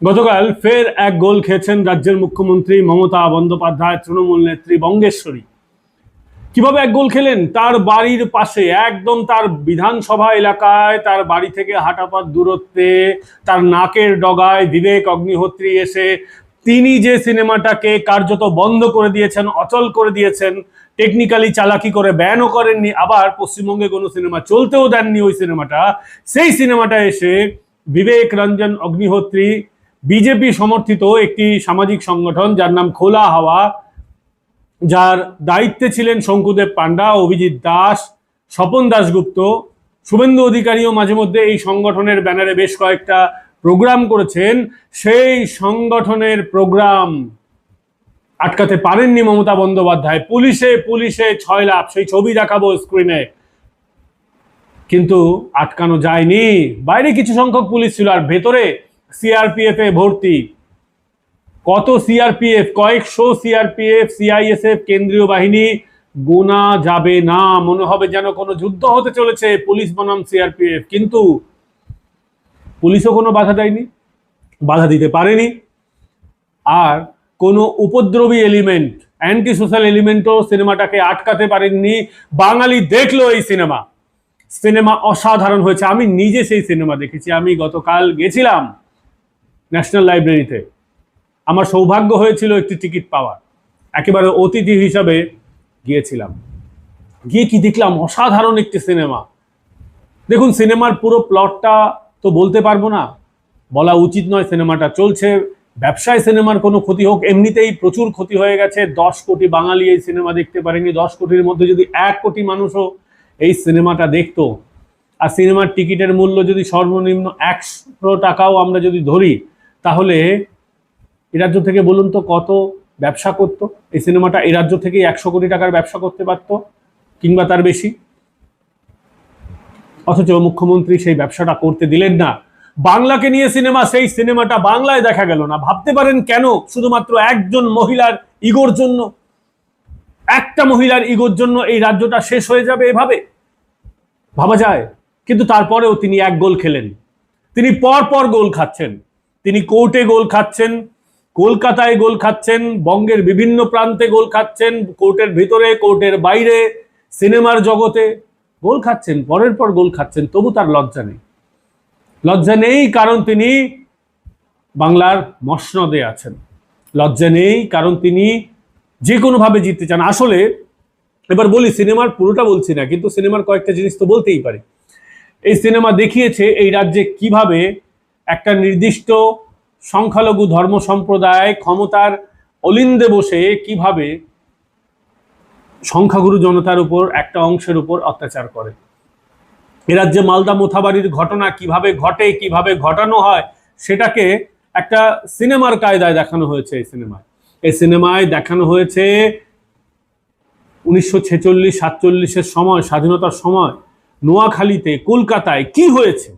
গতকাল ফের এক গোল খেয়েছেন রাজ্যের মুখ্যমন্ত্রী মমতা বন্দ্যোপাধ্যায়, তৃণমূল নেত্রী বঙ্গেশ্বরী। কীভাবে এক গোল খেলেন? তার বাড়ির পাশে, একদম তার বিধানসভা এলাকায়, তার বাড়ি থেকে হাঁটাপাত দূরত্বে, তার নাকের ডগায় বিবেক অগ্নিহোত্রী এসে তিনি যে সিনেমাটাকে কার্যত বন্ধ করে দিয়েছেন, অচল করে দিয়েছেন টেকনিক্যালি চালাকি করে ব্যানও করেননি, আবার পশ্চিমবঙ্গে কোনো সিনেমা চলতেও দেননি ওই সিনেমাটা, সেই সিনেমাটা এসে বিবেক রঞ্জন অগ্নিহোত্রী বিজেপি সমর্থিত একটি সামাজিক সংগঠন যার নাম খোলা হাওয়া, যার দায়িত্বে ছিলেন শঙ্কুদেব পান্ডা অভিজিৎ দাস, স্বপন দাশগুপ্ত। শুভেন্দু অধিকারীও মাঝে মধ্যে এই সংগঠনের ব্যানারে বেশ কয়েকটা প্রোগ্রাম করেছেন। সেই সংগঠনের প্রোগ্রাম আটকাতে পারেননি মমতা বন্দ্যোপাধ্যায়। পুলিশে পুলিশে ছয় লাভ সেই ছবি দেখাবো স্ক্রিনে কিন্তু আটকানো যায়নি। বাইরে কিছু সংখ্যক পুলিশ ছিল আর ভেতরে সিআরপিএফ এ ভর্তি। কত সিআরপিএফ কয়েকশো সিআরপিএফ সিআইএসএফ কেন্দ্রীয় বাহিনী গোনা যাবে না। মনে হবে যেন কোনো যুদ্ধ হতে চলেছে। পুলিশ বনাম সিআরপিএফ কিন্তু পুলিশও কোনো বাধা দেয়নি, বাধা দিতে পারেনি। আর কোনো উপদ্রবী এলিমেন্ট অ্যান্টি সোশ্যাল এলিমেন্টও সিনেমাটাকে আটকাতে পারেননি। বাঙালি দেখল এই সিনেমা। সিনেমা অসাধারণ হয়েছে। আমি নিজে সেই সিনেমা দেখেছি। আমি গতকাল গেছিলাম। ন্যাশনাল লাইব্রেরিতে। আমার সৌভাগ্য হয়েছিল একটি টিকিট পাওয়ার। একেবারে অতিথি হিসাবে গিয়েছিলাম। গিয়ে কি দেখলাম? অসাধারণ একটি সিনেমা। দেখুন, সিনেমার পুরো প্লটটা তো বলতে পারব না। বলা উচিত নয় সিনেমাটা চলছে। ব্যবসায় সিনেমার কোনো ক্ষতি হোক, এমনিতেই প্রচুর ক্ষতি হয়ে গেছে। দশ কোটি বাঙালি এই সিনেমা দেখতে পারেনি। দশ কোটির মধ্যে যদি এক কোটি মানুষও এই সিনেমাটা দেখতো, আর সিনেমার টিকিটের মূল্য যদি সর্বনিম্ন একশো টাকাও আমরা যদি ধরি তাহলে এ রাজ্য থেকে বলুন তো কত ব্যবসা করতো? এই সিনেমাটা এই রাজ্য থেকেই একশো কোটি টাকার ব্যবসা করতে পারতো কিংবা তার বেশি? অথচ মুখ্যমন্ত্রী সেই ব্যবসাটা করতে দিলেন না। বাংলাকে নিয়ে সিনেমা, সেই সিনেমাটা বাংলায় দেখা গেল না। ভাবতে পারেন কেন শুধুমাত্র একজন মহিলার ইগোর জন্য? একটা মহিলার ইগোর জন্য এই রাজ্যটা শেষ হয়ে যাবে এভাবে? ভাবা যায়। কিন্তু তারপরেও তিনি এক গোল খেলেন। তিনি পর পর গোল খাচ্ছেন। তিনি কোর্টে গোল খাচ্ছেন, কলকাতায় গোল খাচ্ছেন, বঙ্গের বিভিন্ন প্রান্তে গোল খাচ্ছেন, কোর্টের ভিতরে, কোর্টের বাইরে, সিনেমার জগতে গোল খাচ্ছেন, পরের পর গোল খাচ্ছেন, তবু তার লজ্জা নেই। লজ্জা নেই কারণ তিনি বাংলার মসনদে আছেন। লজ্জা নেই কারণ তিনি যে কোনোভাবে জিততে চান। আসলে এবার বলি, সিনেমার পুরোটা বলছি না, কিন্তু সিনেমার কয়েকটা জিনিস তো বলতেই পারি। এই সিনেমা দেখিয়েছে এই রাজ্যে কীভাবে একটা নির্দিষ্ট সংখ্যালঘু ধর্ম সম্প্রদায় ক্ষমতার অলিন্দে বসে কীভাবে সংখ্যাগুরু জনতার উপর একটা অংশের উপর অত্যাচার করে। এ রাজ্যে মালদা মোথাবাড়ির ঘটনা কীভাবে ঘটে, কীভাবে ঘটানো হয়, সেটাকে একটা সিনেমার কায়দায় দেখানো হয়েছে এই সিনেমায়। এই সিনেমায় দেখানো হয়েছে উনিশশো ছেচল্লিশ সাতচল্লিশের সময়, স্বাধীনতার সময়, নোয়াখালীতে, কলকাতায় কি হয়েছে?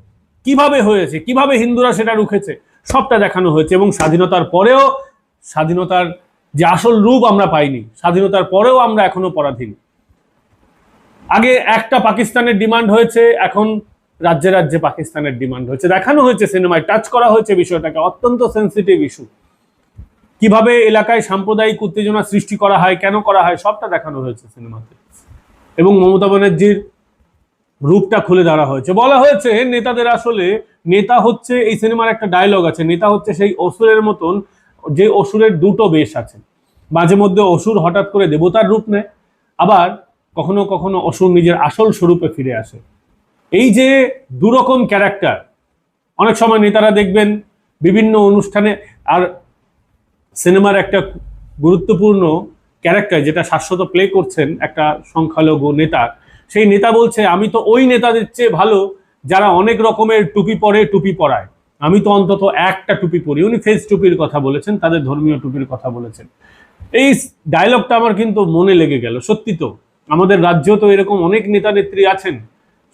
কীভাবে হয়েছে, কীভাবে হিন্দুরা সেটা রুখেছে, সবটা দেখানো হয়েছে এবং স্বাধীনতার পরেও, স্বাধীনতার যে আসল রূপ আমরা পাইনি, স্বাধীনতার পরেও আমরা এখনও পরাধীন। আগে একটা পাকিস্তানের ডিমান্ড হয়েছে, এখন রাজ্যে রাজ্যে পাকিস্তানের ডিমান্ড হয়েছে। দেখানো হয়েছে সিনেমায়, টাচ করা হয়েছে বিষয়টাকে, অত্যন্ত সেন্সিটিভ ইস্যু কীভাবে এলাকায় সাম্প্রদায়িক উত্তেজনা সৃষ্টি করা হয়, কেন করা হয়, সবটা দেখানো হয়েছে সিনেমাতে। এবং মমতা ব্যানার্জির রূপটা খুলে ধরা হয়েছে। বলা হয়েছে নেতাদের আসলে নেতা হচ্ছে এই সিনেমার একটা ডায়লগ আছে। নেতা হচ্ছে সেই অসুরের মতন, যে অসুরের দুটো বেশ আছে। মাঝে মধ্যে অসুর হঠাৎ করে দেবতার রূপ নেয়, আবার কখনো কখনো অসুর নিজের আসল স্বরূপে ফিরে আসে। এই যে দুরকম ক্যারেক্টার অনেক সময় নেতারা দেখবেন বিভিন্ন অনুষ্ঠানে, আর সিনেমার একটা গুরুত্বপূর্ণ ক্যারেক্টার যেটা শাশ্বত প্লে করছেন একটা সংখ্যালঘু নেতা সেই নেতা বলছে, আমি তো ওই নেতাদের চেয়ে ভালো যারা অনেক রকমের টুপি পরে টুপি পরায়। আমি তো অন্তত একটা টুপি পরি। উনি ফেস টুপির কথা বলেছেন, তাদের ধর্মীয় টুপির কথা বলেছেন। এই ডায়লগটা আমার কিন্তু মনে লেগে গেল। সত্যি তো, আমাদের রাজ্যেও তো এরকম অনেক নেতা নেত্রী আছেন।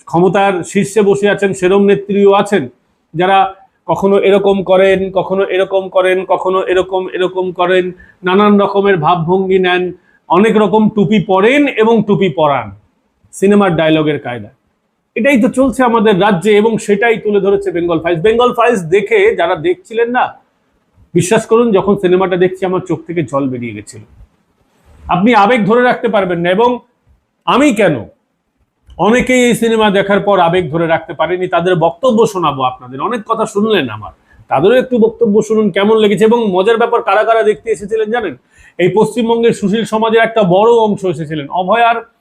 ক্ষমতার শীর্ষে বসে আছেন, সেরম নেত্রীও আছেন, যারা কখনো এরকম করেন, কখনো এরকম করেন, কখনো এরকম এরকম করেন, নানান রকমের ভাবভঙ্গি নেন, অনেক রকম টুপি পরেন এবং টুপি পরান। সিনেমার ডায়লগের কায়দা। এটাই তো চলছে আমাদের রাজ্যে এবং সেটাই তুলে ধরেছে বেঙ্গল ফাইলস বেঙ্গল ফাইলস দেখে যারা দেখছিলেন না বিশ্বাস করুন যখন সিনেমাটা দেখছি আমার চোখ থেকে জল বেরিয়ে গেছিল। আপনি আবেগ ধরে রাখতে পারবেন না এবং আমি কেন? অনেকেই এই সিনেমা দেখার পর আবেগ ধরে রাখতে পারেনি তাদের বক্তব্য শোনাবো আপনাদের। অনেক কথা শুনলেন আমার। তাদেরও একটু বক্তব্য শুনুন কেমন লেগেছে এবং মজার ব্যাপার কারা কারা দেখতে এসেছিলেন জানেন? এই পশ্চিমবঙ্গের সুশীল সমাজের একটা বড় অংশ এসেছিলেন অভয়ার আম, আম,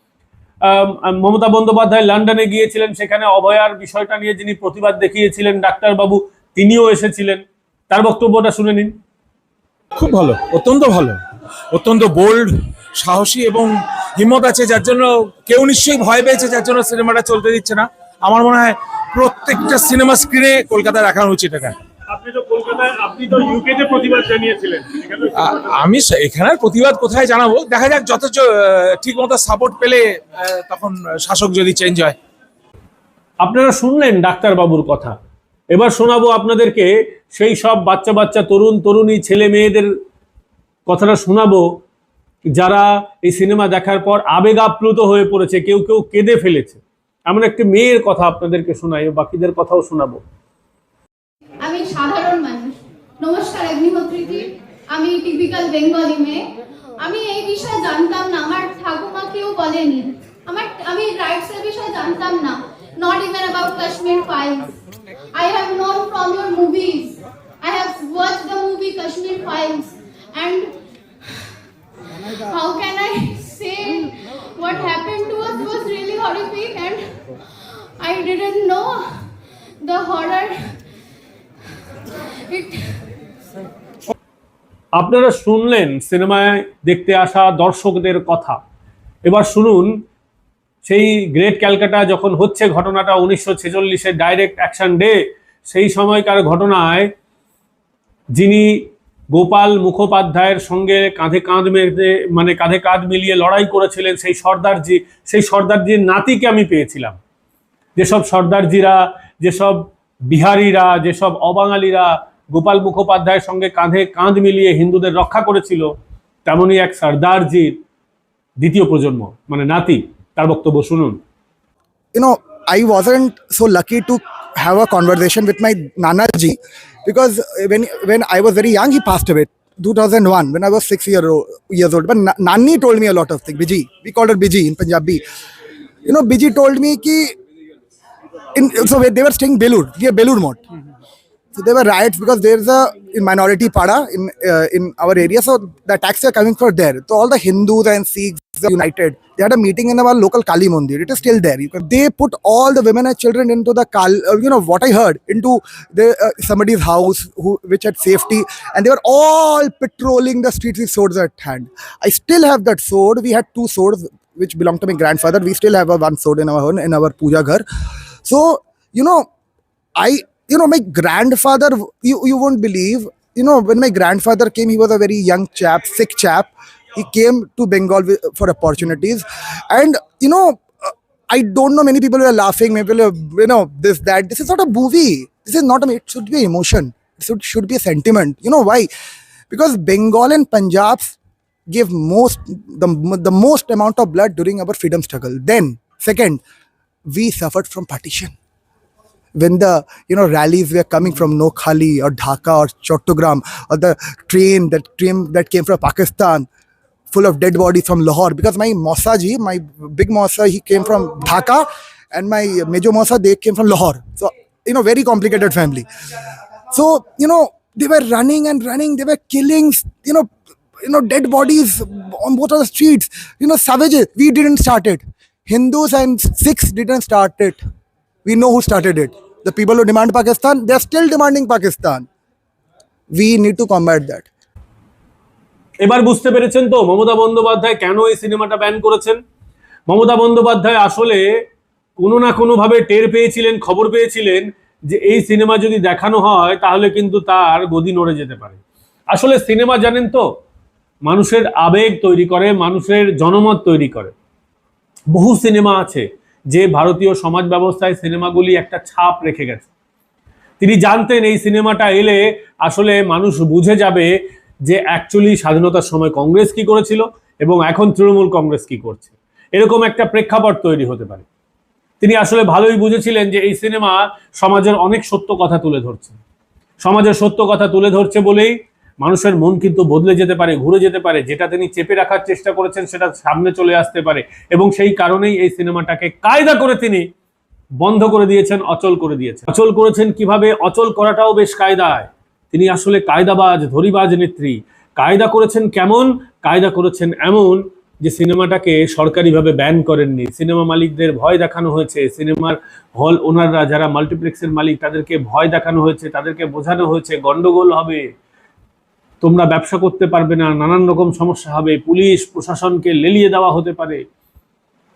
মমতা বন্দ্যোপাধ্যায় লন্ডনে গিয়েছিলেন সেখানে অভয়ার বিষয়টা নিয়ে যিনি প্রতিবাদ দেখিয়েছিলেন ডাক্তারবাবু তিনিও এসেছিলেন। তার বক্তব্যটা শুনে নিন। খুব ভালো অত্যন্ত ভালো অত্যন্ত বোল্ড সাহসী এবং হিম্মত আছে যার জন্য কেউ নিশ্চয়ই ভয় পেয়েছে যার জন্য সিনেমাটা চলতে দিচ্ছে না। আমার মনে হয় প্রত্যেকটা সিনেমা স্ক্রিনে কলকাতায় রাখানো উচিত এটা। আপনি তো আমি এখানের প্রতিবাদ কোথায় জানাব? দেখা যাক যথেষ্ট ঠিক মতো সাপোর্ট পেলে তখন শাসক যদি চেঞ্জ হয়। আপনারা শুনলেন ডাক্তারবাবুর কথা। এবার শোনাবো আপনাদেরকে সেই সব বাচ্চা বাচ্চা তরুণ তরুণী ছেলে মেয়েদের কথাটা শোনাবো। যারা এই সিনেমা দেখার পর আবেগ আপ্লুত হয়ে পড়েছে কেউ কেউ কেঁদে ফেলেছে। এমন একটি মেয়ের কথা আপনাদেরকে শোনাই বাকিদের কথাও শোনাবো। নমস্কার অগ্নিহোত্রীজি আমি টিপিক্যাল বেঙ্গলি মেয়ে আমি এই বিষয়ে জানতাম না আমার ঠাকুমা কেউ বলেনি আমার আমি রাইটস এর বিষয়ে জানতাম না not even about Kashmir files I have known from your movies I have watch the movie Kashmir files and how can I say what happened to us was really horrific and I didn't know the horror. It আপনারা শুনলেন সিনেমায় দেখতে আসা দর্শকদের কথা। এবার শুনুন, সেই গ্রেট ক্যালকাটা যখন হচ্ছে ঘটনাটা উনিশশো ছেচল্লিশের ডাইরেক্ট অ্যাকশন ডে, সেই সময়কার ঘটনায় যিনি গোপাল মুখোপাধ্যায়ের সঙ্গে কাঁধে কাঁধ মেরে মানে কাঁধে কাঁধ মিলিয়ে লড়াই করেছিলেন, সেই সর্দারজি, সেই সর্দারজির নাতিকে আমি পেয়েছিলাম। যেসব সর্দারজিরা, যেসব বিহারিরা, যেসব অবাঙালিরা গোপাল মুখোপাধ্যায়ের সঙ্গে কাঁধে কাঁধ মিলিয়ে হিন্দুদের রক্ষা করেছিল তেমনই এক সর্দারজির দ্বিতীয় প্রজন্ম মানে নাতি তার বক্তব্য শুনুন you know, I wasn't so lucky to have a conversation with my Nana ji because when when I was very young, he passed away. 2001 when I was six year old, years old. But Na- Nani told me a lot of things. Biji, we called her Biji in Punjabi. You know, Biji told me ki in so they were staying Belur, near Belur Mort. So there were riots because there's a minority para in uh, in our area. So the attacks are coming from there. So all the Hindus and Sikhs united. They had a meeting in our local Kali Mandir. It is still there. Can, they put all the women and children into the Kal. Uh, you know what I heard into the uh, somebody's house who which had safety, and they were all patrolling the streets with swords at hand. I still have that sword. We had two swords which belonged to my grandfather. We still have a one sword in our in our puja ghar. So you know I, you know, my grandfather, you, you won't believe, you know, when my grandfather came, he was a very young chap, sick chap. He came to Bengal for opportunities. And, you know, uh, I don't know, many people were laughing, maybe, you know, this, that. This is not a movie. This is not a, it should be emotion. It should, should be a sentiment. You know why? Because Bengal and Punjab gave most, the, the most amount of blood during our freedom struggle. Then, second, we suffered from partition when the you know rallies were coming from Nokhali or Dhaka or Chattogram or the train that train that came from Pakistan full of dead bodies from Lahore because my Mossa ji, my big Mossa, he came from Dhaka and my Major Mossa, they came from Lahore. So, you know, very complicated family. So, you know, they were running and running, they were killing, you know, you know, dead bodies on both of the streets. You know, savages. We didn't start it. Hindus and Sikhs didn't start it. We know who started it. The people who demand Pakistan, they're still demanding Pakistan. We need to combat that. এবার বুঝতে পেরেছেন তো মমতা বন্দ্যোপাধ্যায় কেন এই সিনেমাটা ban করেছেন মমতা বন্দ্যোপাধ্যায় আসলে কোনো না কোনোভাবে টের পেয়েছিলেন খবর পেয়েছিলেন যে এই সিনেমা যদি দেখানো হয় তাহলে কিন্তু তার গদি নড়ে যেতে পারে আসলে সিনেমা জানেন তো মানুষের আবেগ তৈরি করে মানুষের জনমত তৈরি করে বহু সিনেমা আছে যে ভারতীয় সমাজ ব্যবস্থায় সিনেমাগুলি একটা ছাপ রেখে গেছে। তিনি জানতেন এই সিনেমাটা এলে আসলে মানুষ বুঝে যাবে যে অ্যাকচুয়ালি স্বাধীনতার সময় কংগ্রেস কি করেছিল এবং এখন তৃণমূল কংগ্রেস কি করছে। এরকম একটা প্রেক্ষাপট তৈরি হতে পারে। তিনি আসলে ভালোই বুঝেছিলেন যে এই সিনেমা সমাজের অনেক সত্য কথা তুলে ধরছে। সমাজের সত্য কথা তুলে ধরছে বলেই মানুষের মন কিন্তু বদলে যেতে পারে, ঘুরে যেতে পারে, যেটা তিনি চেপে রাখার চেষ্টা করেছেন সেটা সামনে চলে আসতে পারে। এবং সেই কারণেই এই সিনেমাটাকে কায়দা করে তিনি বন্ধ করে দিয়েছেন, অচল করে দিয়েছেন। অচল করেছেন কীভাবে? অচল করাটাও বেশ কায়দায়। তিনি আসলে কায়দাবাজ, ধরিবাজ নেত্রী। কায়দা করেছেন কেমন? কায়দা করেছেন এমন যে সিনেমাটাকে সরকারিভাবে ব্যান করেননি। সিনেমা মালিকদের ভয় দেখানো হয়েছে। সিনেমার হল ওনাররা, যারা মাল্টিপ্লেক্সের মালিক, তাদেরকে ভয় দেখানো হয়েছে, তাদেরকে বোঝানো হয়েছে, গন্ডগোল হবে। তোমরা ব্যবসা করতে পারবে না, নানান রকম সমস্যা হবে, পুলিশ, প্রশাসনকে লেলিয়ে দেওয়া হতে পারে।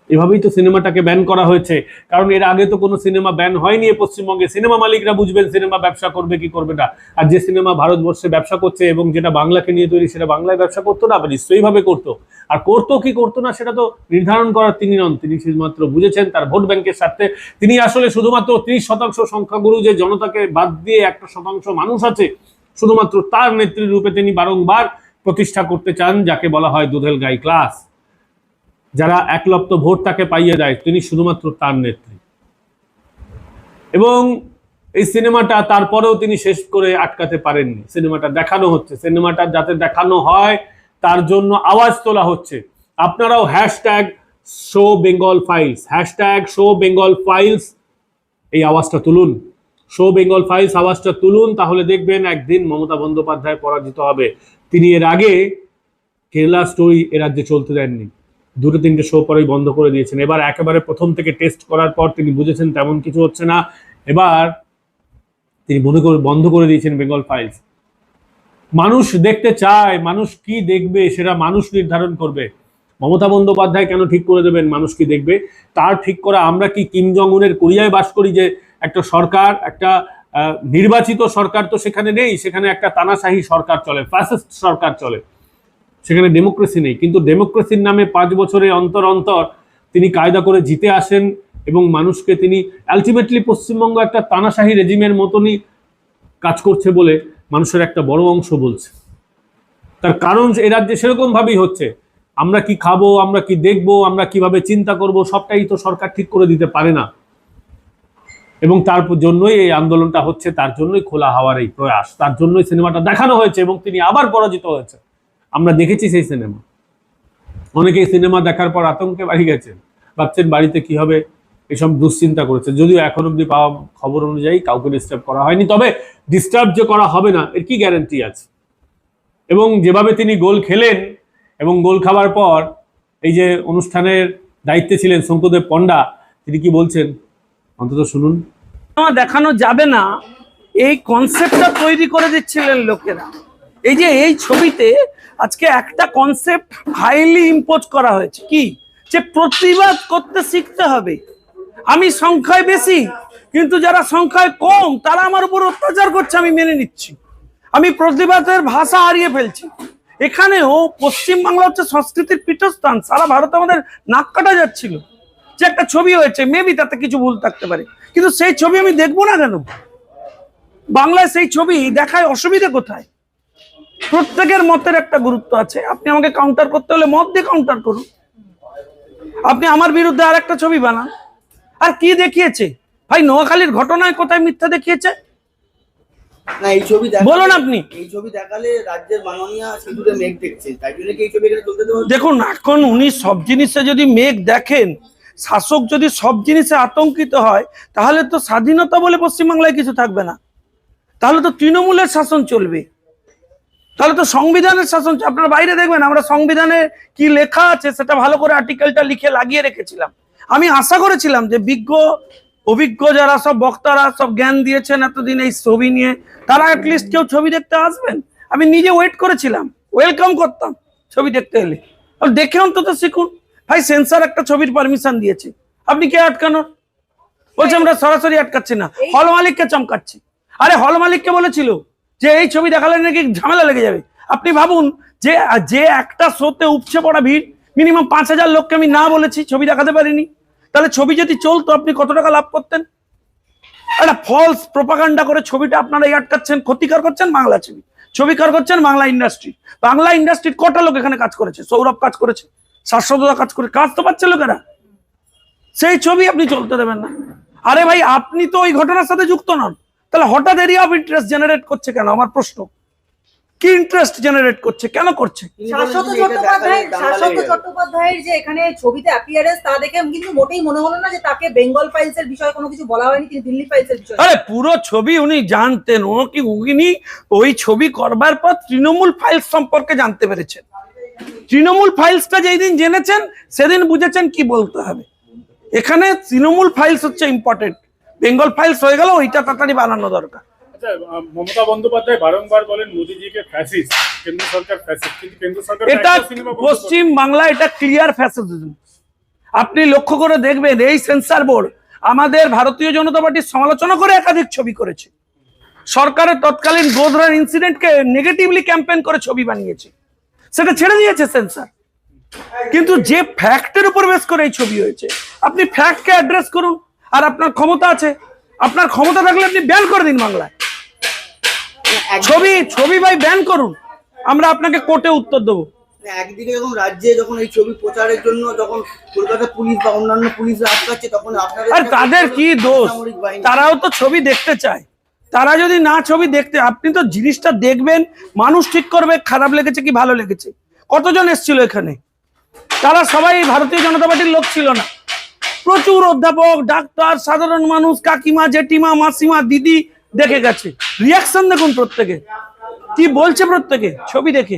এভাবেই তো সিনেমাটাকে ব্যান করা হয়েছে। কারণ এর আগে তো কোনো সিনেমা ব্যান হয়নি পশ্চিমবঙ্গে। সিনেমা মালিকরা বুঝবেন সিনেমা ব্যবসা করবে কি করবে না। আর যে সিনেমা ভারতবর্ষে ব্যবসা করছে এবং যেটা বাংলাকে নিয়ে তৈরি, সেটা বাংলায় ব্যবসা করতো না, বা নিশ্চয়ইভাবে করতো। আর করতো কি করতো না, সেটা তো নির্ধারণ করার তিনি নন, তিনি শুধুমাত্র বুঝেছেন তার ভোট ব্যাংকের স্বার্থে। তিনি আসলে শুধুমাত্র ত্রিশ শতাংশ সংখ্যাগুরু যে জনতাকে বাদ দিয়ে একটা শতাংশ মানুষ আছে শুধুমাত্র তার নেত্রী রূপে তিনি বারংবার প্রতিষ্ঠা করতে চান, যাকে বলা হয় দুধেল গাই ক্লাস। যারা একলপ্ত ভোট তাকে পাইয়ে দেয়, তিনি শুধুমাত্র তার নেত্রী। এবং এই সিনেমাটা তারপরেও তিনি শেষ করে আটকাতে পারেননি। সিনেমাটা দেখানো হচ্ছে। সিনেমাটা যাতে দেখানো হয়, তার জন্য আওয়াজ তোলা হচ্ছে। আপনারাও hashtag show Bengal files. Hashtag show Bengal files, এই আওয়াজটা তুলুন। শো বেঙ্গল ফাইলস আওয়াজটা তুলুন, তাহলে দেখবেন একদিন মমতা বন্দ্যোপাধ্যায় পরাজিত হবে। তিনি এর আগে কেরালা স্টোরি এ রাজ্যে চলতে দেননি। দুটো তিনটে শো পরেই বন্ধ করে দিয়েছেন। এবার একেবারে প্রথম থেকে টেস্ট করার পর তিনি বুঝেছেন তেমন কিছু হচ্ছে না। এবার তিনি বন্ধ করে বন্ধ করে দিয়েছেন বেঙ্গল ফাইলস। মানুষ দেখতে চায়, মানুষ কি দেখবে সেটা মানুষ নির্ধারণ করবে। মমতা বন্দ্যোপাধ্যায় কেন ঠিক করে দেবেন? মানুষ কি দেখবে? তার ঠিক করা আমরা কি কিম জং উনের কোরিয়ায় বাস করি যে একটা সরকার, একটা নির্বাচিত সরকার তো সেখানে নেই, সেখানে একটা তানাশাহী সরকার চলে ফ্যাসিস্ট সরকার চলে। সেখানে ডেমোক্রেসি নেই, কিন্তু ডেমোক্রেসির নামে পাঁচ বছরে অন্তর অন্তর তিনি কায়দা করে জিতে আসেন এবং মানুষকে তিনি আলটিমেটলি পশ্চিমবঙ্গ একটা তানাশাহী রেজিমের মতনই কাজ করছে বলে মানুষের একটা বড় অংশ বলছে। তার কারণ এ রাজ্যে সেরকম ভাবেই হচ্ছে। আমরা কি খাব, আমরা কি দেখব, আমরা কীভাবে চিন্তা করব, সবটাই তো সরকার ঠিক করে দিতে পারে না। এবং তার জন্যই এই আন্দোলনটা হচ্ছে, তার জন্যই খোলা হওয়ার এই প্রয়াস, তার জন্যই সিনেমাটা দেখানো হয়েছে এবং তিনি আবার পরাজিত হয়েছে। আমরা দেখেছি সেই সিনেমা। অনেকেই সিনেমা দেখার পর আতঙ্কে বাড়ি গেছেন। ভাবছেন বাড়িতে কি হবে, এসব দুশ্চিন্তা করেছে। যদিও এখন অব্দি পাওয়া খবর অনুযায়ী কাউকে ডিস্টার্ব করা হয়নি, তবে ডিস্টার্ব যে করা হবে না, এর কি গ্যারান্টি আছে? এবং যেভাবে তিনি গোল খেলেন এবং গোল খাবার পর, এই যে অনুষ্ঠানের দায়িত্বে ছিলেন শঙ্কুদেব পণ্ডা, তিনি কি বলছেন? অন্তত শুনুন। দেখানো যাবে না, এই কনসেপ্টটা তৈরি করে দিচ্ছিলেন লোকেরা। এই যে এই ছবিতে আজকে একটা কনসেপ্ট হাইলি ইম্পোজ করা হয়েছে। কি? যে প্রতিবাদ করতে শিখতে হবে। আমি সংখ্যায় বেশি, কিন্তু যারা সংখ্যায় কম, তারা আমার উপর অত্যাচার করছে, আমি মেনে নিচ্ছি। আমি প্রতিবাদের ভাষা হারিয়ে ফেলছি। এখানেও পশ্চিমবাংলা হচ্ছে সংস্কৃতির পীঠস্থান। সারা ভারতে আমাদের নাক কাটা যাচ্ছিল। যে একটা ছবি হয়েছে মেবি তাতে কিছু ভুল থাকতে পারে। কিন্তু সেই ছবি আমি দেখব না কেন? বাংলায় সেই ছবি দেখায় অসুবিধা কোথায়? প্রত্যেকের মতের একটা গুরুত্ব আছে। আপনি আমাকে কাউন্টার করতে হলে মত দিয়ে কাউন্টার করুন। আপনি আমার বিরুদ্ধে আর একটা ছবি বানান। আর কি দেখিয়েছে? ভাই নোয়াখালীর ঘটনায় কোথায় মিথ্যা দেখিয়েছে? না এই ছবি বলুন আপনি। এই ছবি দেখালে রাজ্যের মাননীয় মেঘ দেখছে। তাই জন্য কি এই ছবি চলতে দেখুন এখন উনি সব জিনিসে যদি মেঘ দেখেন শাসক যদি সব জিনিসে আতঙ্কিত হয়, তাহলে তো স্বাধীনতা বলে পশ্চিমবাংলায় কিছু থাকবে না। তাহলে তো তৃণমূলের শাসন চলবে। তাহলে তো সংবিধানের শাসন আপনারা বাইরে দেখবেন, আমরা সংবিধানে কি লেখা আছে সেটা ভালো করে আর্টিকেলটা লিখে লাগিয়ে রেখেছিলাম। আমি আশা করেছিলাম যে বিজ্ঞ, অভিজ্ঞ যারা সব বক্তারা সব জ্ঞান দিয়েছেন এতদিন এই ছবি নিয়ে, তারা অ্যাটলিস্ট কেউ ছবি দেখতে আসবেন। আমি নিজে ওয়েট করেছিলাম। ওয়েলকাম করতাম ছবি দেখতে এলে। দেখে অন্তত শিখুন। ভাই সেন্সার একটা ছবির পারমিশন দিয়েছে। আপনি কে আটকানোর বলছে আমরা সরাসরি আটকাচ্ছি না। হল মালিককে চমকাচ্ছি। আরে হল মালিককে বলেছিল যে এই ছবি দেখালে নাকি ঝামেলা লেগে যাবে। আপনি ভাবুন যে যে একটা শোতে উপচে পড়া ভিড় মিনিমাম পাঁচ হাজার লোককে আমি না বলেছি ছবি দেখাতে পারিনি। তাহলে ছবি যদি চলতো আপনি কত টাকা লাভ করতেন? একটা ফলস প্রপাগান্ডা করে ছবিটা আপনারা এই আটকাচ্ছেন ক্ষতিকর করছেন বাংলা ছবি ছবিকার করছেন বাংলা ইন্ডাস্ট্রি বাংলা ইন্ডাস্ট্রির কটা লোক এখানে কাজ করেছে? সৌরভ কাজ করেছে। শাশ্বততা কাজ করে কাজ তো পাচ্ছে লোকেরা। সেই ছবি আপনি চলতে দেবেন না। আরে ভাই আপনি তো ওই ঘটনার সাথে যুক্ত নন। তাহলে হঠাৎ এরিয়া অফ ইন্টারেস্ট জেনারেট করছে কেন? আমার প্রশ্ন। কি ইন্টারেস্ট জেনারেট করছে? কেন করছে? শাশ্বত চট্টোপাধ্যায় শাশ্বত চট্টোপাধ্যায়ের যে এখানে ছবিতে অ্যাপিয়ারেন্স তা দেখে কিন্তু মোটেই মনে হলো না যে তাকে বেঙ্গল ফাইলস এর বিষয়ে কোনো কিছু বলা হয়নি তিনি দিল্লি ফাইলস এর বিষয়ে। আরে পুরো ছবি উনি জানতেন। ও কি উনি ওই ছবি করবার পর তৃণমূল ফাইলস সম্পর্কে জানতে পেরেছেন। তৃণমূল ফাইলসটা যেই দিন জেনেছেন সেদিন বুঝেছেন কি বলতে হবে। এখানে তৃণমূল ফাইলস হচ্ছে ইম্পর্টেন্ট বেঙ্গল ফাইলস হয়ে গেল ওইটা তাড়াতাড়ি বানানো দরকার। আচ্ছা আহ, মমতা বন্দ্যোপাধ্যায় বারংবার বলেন মোদিজিকে ফ্যাসিস্ট কেন্দ্র সরকার ফ্যাসিস্ট কিন্তু কেন্দ্র সরকার এটা পশ্চিম বাংলা ক্লিয়ার ফ্যাসিজম আপনি লক্ষ্য করে দেখবেন এই সেন্সার বোর্ড আমাদের ভারতীয় জনতা পার্টির সমালোচনা করে একাধিক ছবি করেছে। সরকারের তৎকালীন গোধরার ইনসিডেন্টকে নেগেটিভলি ক্যাম্পেন করে ছবি বানিয়েছে। সেটা ছেড়ে দিয়েছে সেন্সার কিন্তু যে ফ্যাক্টের উপর বেস করে এই ছবি হয়েছে আপনি ফ্যাক্টকে অ্যাড্রেস করুন আর আপনার ক্ষমতা আছে। আপনার ক্ষমতা থাকলে আপনি ব্যান করে দিন বাংলায়। ছবি ছবি ভাই ব্যান করুন। আমরা আপনাকে কোর্টে উত্তর দেবো। একদিকে যখন রাজ্যে যখন এই ছবি প্রচারের জন্য যখন কলকাতা পুলিশ বা অন্যান্য পুলিশরা আটকাচ্ছে তখন আর তাদের কি দোষ? তারাও তো ছবি দেখতে চায়। তারা যদি না ছবি দেখতে আপনি তো জিনিসটা দেখবেন মানুষ ঠিক করবে খারাপ লেগেছে কি ভালো লেগেছে। কতজন এসেছিল এখানে? তারা সবাই ভারতীয় জনতা পার্টির লোক ছিল না। প্রচুর অধ্যাপক ডাক্তার সাধারণ মানুষ কাকিমা জেঠিমা মাসিমা দিদি দেখে গেছে। রিয়াকশন দেখুন প্রত্যেকে। কি বলছে প্রত্যেকে? ছবি দেখে।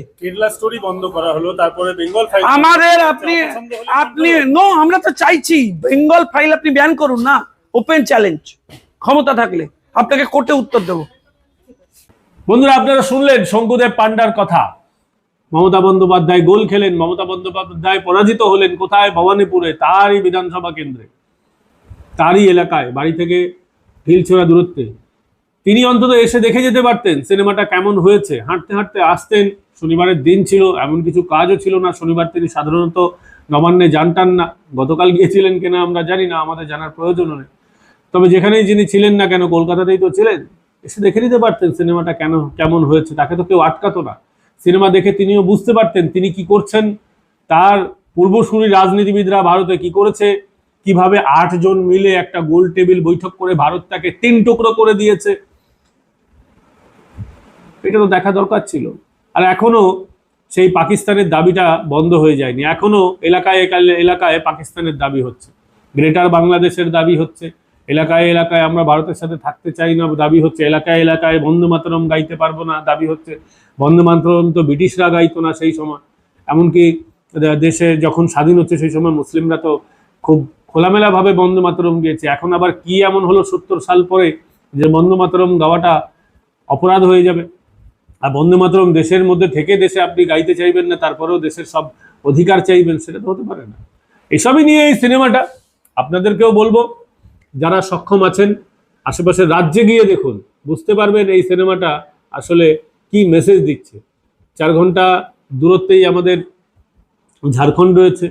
স্টোরি বন্ধ করা হলো তারপরে বেঙ্গল ফাইল আমাদের আপনি আপনি নো আমরা তো চাইছি। বেঙ্গল ফাইল আপনি ব্যান করুন না। ওপেন চ্যালেঞ্জ ক্ষমতা থাকলে। আপনাকে কোর্টে উত্তর দেবো। বন্ধুরা, আপনারা শুনলেন শঙ্কুদেব পান্ডার কথা। মমতা বন্দ্যোপাধ্যায় গোল খেলেন, মমতা বন্দ্যোপাধ্যায় পরাজিত হলেন কোথায়? ভবানীপুরে, তারই বিধানসভা কেন্দ্রে। তারই এলাকায়, বাড়ি থেকে ঢিলছোড়া দূরত্বে। তিনি অন্তত এসে দেখে যেতে পারতেন সিনেমাটা কেমন হয়েছে। হাঁটতে হাঁটতে আসতেন, শনিবারের দিন ছিল, এমন কিছু কাজও ছিল না। শনিবার তিনি সাধারণত নবান্নে জানটান না। গতকাল গিয়েছিলেন কিনা আমরা জানি না, আমাদের জানার প্রয়োজনও নেই। তবে যেখানেই যিনি ছিলেন না কেন, কলকাতাতেই তো ছিলেন, এসে দেখে নিতে পারতেন সিনেমাটা কেন, কেমন হয়েছে। তাকে তো কেউ আটকাতো না। সিনেমা দেখে তিনিও বুঝতে পারতেন তিনি কি করছেন, তার পূর্বসূরি রাজনীতিবিদরা ভারতে কি করেছে, কীভাবে আটজন মিলে একটা গোল টেবিল বৈঠক করে ভারতটাকে তিন টুকরো করে দিয়েছে। এটা তো দেখা দরকার ছিল। আর এখনও সেই পাকিস্তানের দাবিটা বন্ধ হয়ে যায়নি। এখনও এলাকায় এলাকায় পাকিস্তানের দাবি হচ্ছে। গ্রেটার বাংলাদেশের দাবি হচ্ছে। এলাকায় এলাকায় আমরা ভারতের সাথে থাকতে চাই না, দাবি হচ্ছে এলাকায় এলাকায় বন্দে মাতরম গাইতে পারব না, দাবি হচ্ছে বন্দে মাতরম তো ব্রিটিশরা গাইতো না সেই সময়। এমনকি দেশে যখন স্বাধীন হচ্ছে সেই সময় মুসলিমরা তো খুব খোলামেলাভাবে বন্দে মাতরম গিয়েছে। এখন আবার কি এমন হলো সত্তর সাল পরে যে বন্দে মাতরম গাওয়াটা অপরাধ হয়ে যাবে? আর বন্দে মাতরম দেশের মধ্যে থেকে দেশে আপনি গাইতে চাইবেন না, তারপরেও দেশের সব অধিকার চাইবেন, সেটা তো হতে পারে না। এসবই নিয়ে এই সিনেমাটা আপনাদেরকেও বলব। যারা সক্ষম আছেন, আশেপাশের রাজ্যে গিয়ে দেখুন। বুঝতে পারবেন এই সিনেমাটা আসলে কি মেসেজ দিচ্ছে। চার ঘণ্টা দূরত্বেই আমাদের ঝাড়খণ্ড রয়েছে।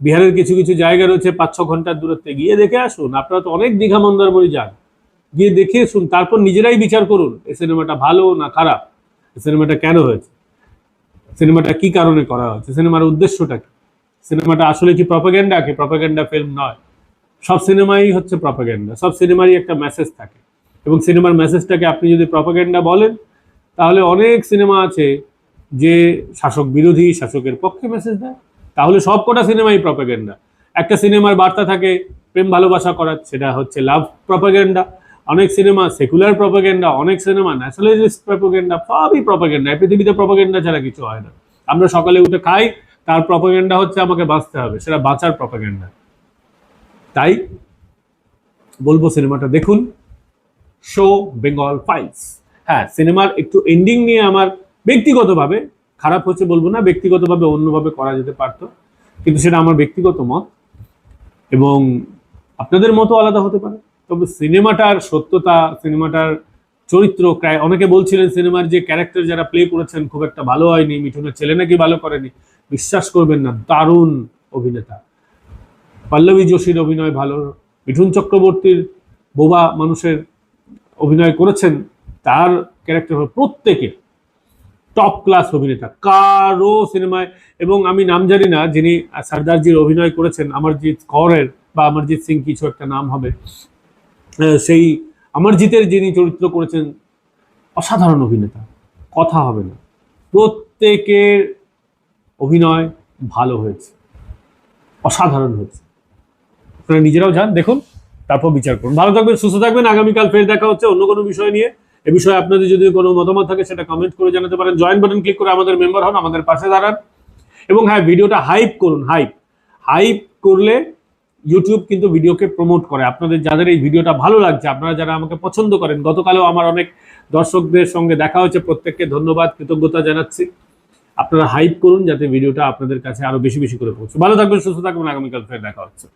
বিহারের কিছু কিছু জায়গা রয়েছে, পাঁচ ছ ঘণ্টার দূরত্বে। গিয়ে দেখে আসুন, আপনারা তো অনেক দীঘা মন্দারমণি যান। গিয়ে দেখে আসুন তারপর নিজেরাই বিচার করুন, এই সিনেমাটা ভালো না খারাপ? সিনেমাটা কেন হয়েছে? সিনেমাটা কি কারণে করা হয়েছে? সিনেমার উদ্দেশ্যটা কি? সিনেমাটা আসলে কি প্রপাগেন্ডা কি প্রপাগেন্ডা ফিল্ম নয়? সব সিনেমাই হচ্ছে প্রপাগেন্ডা সব সিনেমারই একটা মেসেজ থাকে। এবং সিনেমার মেসেজটাকে আপনি যদি প্রপাগেন্ডা বলেন, তাহলে অনেক সিনেমা আছে যে শাসক বিরোধী শাসকের পক্ষে মেসেজ দেয়। তাহলে সব কটা সিনেমাই প্রপাগেন্ডা একটা সিনেমার বার্তা থাকে, প্রেম ভালোবাসা করার, সেটা হচ্ছে লাভ প্রপাগেন্ডা অনেক সিনেমা সেকুলার প্রপাগেন্ডা অনেক সিনেমা ন্যাশনালিস্ট প্রপাগেন্ডা সবই প্রপাগেন্ডা পৃথিবীতে প্রপাগেন্ডা ছাড়া কিছু হয় না। আমরা সকালে উঠে খাই, তার প্রপাগেন্ডা হচ্ছে আমাকে বাঁচতে হবে, সেটা বাঁচার প্রপাগেন্ডা তাই বলব সিনেমাটা দেখুন। শো বেঙ্গল ফাইলস হ্যাঁ সিনেমার একটু এন্ডিং নিয়ে আমার ব্যক্তিগতভাবে খারাপ হচ্ছে বলব না, ব্যক্তিগতভাবে অন্যভাবে করা যেতে পারতো, কিন্তু সেটা আমার ব্যক্তিগত মত এবং আপনাদের মতো আলাদা হতে পারে। তবে সিনেমাটার সত্যতা, সিনেমাটার চরিত্র অনেকে বলছিলেন সিনেমার যে ক্যারেক্টার যারা প্লে করেছেন খুব একটা ভালো হয়নি, মিঠুনের ছেলে নাকি ভালো করেনি, বিশ্বাস করবেন না, দারুণ অভিনেতা। পল্লবী যোশীর অভিনয় ভালো, মিঠুন চক্রবর্তীর বোবা মানুষের অভিনয় করেছেন, তার ক্যারেক্টার প্রত্যেকে টপ ক্লাস অভিনেতা। কারও সিনেমায় এবং আমি নাম জানি না, যিনি সর্দারজির অভিনয় করেছেন, অমরজিৎ কৌরের বা অমরজিৎ সিং কিছু একটা নাম হবে। সেই অমরজিতের যিনি চরিত্র করেছেন, অসাধারণ অভিনেতা, কথা হবে না। প্রত্যেকের অভিনয় ভালো হয়েছে, অসাধারণ হয়েছে। আপনারা নিজেরাও যান, দেখুন, তারপর বিচার করুন। ভালো থাকবেন, সুস্থ থাকবেন, আগামীকাল ফের দেখা হচ্ছে অন্য কোনো বিষয় নিয়ে। এ বিষয়ে আপনাদের যদি কোনো মতামত থাকে, সেটা কমেন্ট করে জানাতে পারেন। জয়েন বাটন ক্লিক করে আমাদের মেম্বার হন, আমাদের পাশে দাঁড়ান। এবং হ্যাঁ ভিডিওটা হাইপ করুন হাইপ হাইপ করলে ইউটিউব কিন্তু ভিডিওকে প্রমোট করে। আপনাদের যাদের এই ভিডিওটা ভালো লাগছে, আপনারা যারা আমাকে পছন্দ করেন, গতকালও আমার অনেক দর্শকদের সঙ্গে দেখা হয়েছে, প্রত্যেককে ধন্যবাদ, কৃতজ্ঞতা জানাচ্ছি। আপনারা হাইপ করুন, যাতে ভিডিওটা আপনাদের কাছে আরও বেশি বেশি করে পৌঁছে। ভালো থাকবেন, সুস্থ থাকবেন, আগামীকাল ফের দেখা হচ্ছে।